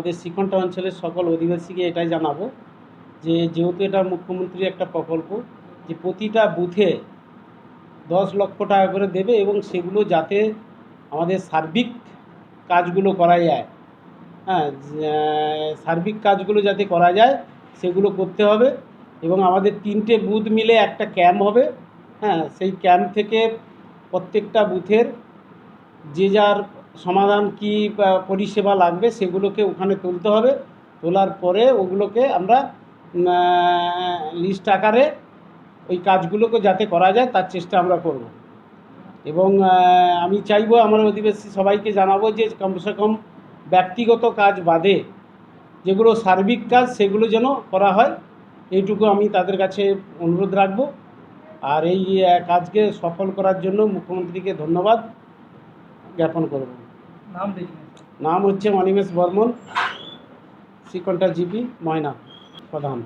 আমাদের শ্রীকণ্ঠ অঞ্চলের সকল অধিবাসীকে এটাই জানাব যে যেহেতু এটা মুখ্যমন্ত্রীর একটা প্রকল্প, যে প্রতিটা বুথে দশ লক্ষ টাকা করে দেবে এবং সেগুলো যাতে আমাদের সার্বিক কাজগুলো করা যায়। হ্যাঁ সার্বিক কাজগুলো যাতে করা যায়, সেগুলো করতে হবে এবং আমাদের তিনটে বুথ মিলে একটা ক্যাম্প হবে। হ্যাঁ সেই ক্যাম্প থেকে প্রত্যেকটা বুথের যে যার সমাধান কি পরিষেবা লাগবে সেগুলোকে ওখানে তুলতে হবে। তোলার পরে ওগুলোকে আমরা লিস্ট আকারে ওই কাজগুলোকে যাতে করা যায় তার চেষ্টা আমরা করব। এবং আমি চাইব আমার অধিবাসী সবাইকে জানাব যে কমসে কম ব্যক্তিগত কাজ বাদে যেগুলো সার্বিক কাজ সেগুলো যেন করা হয়, এইটুকু আমি তাদের কাছে অনুরোধ রাখব। আর এই কাজকে সফল করার জন্য মুখ্যমন্ত্রীকে ধন্যবাদ। জ্ঞাপন করব। নাম হচ্ছে অনিমেষ বর্মন শ্রীকণ্ঠা জিপি ময়না প্রধান।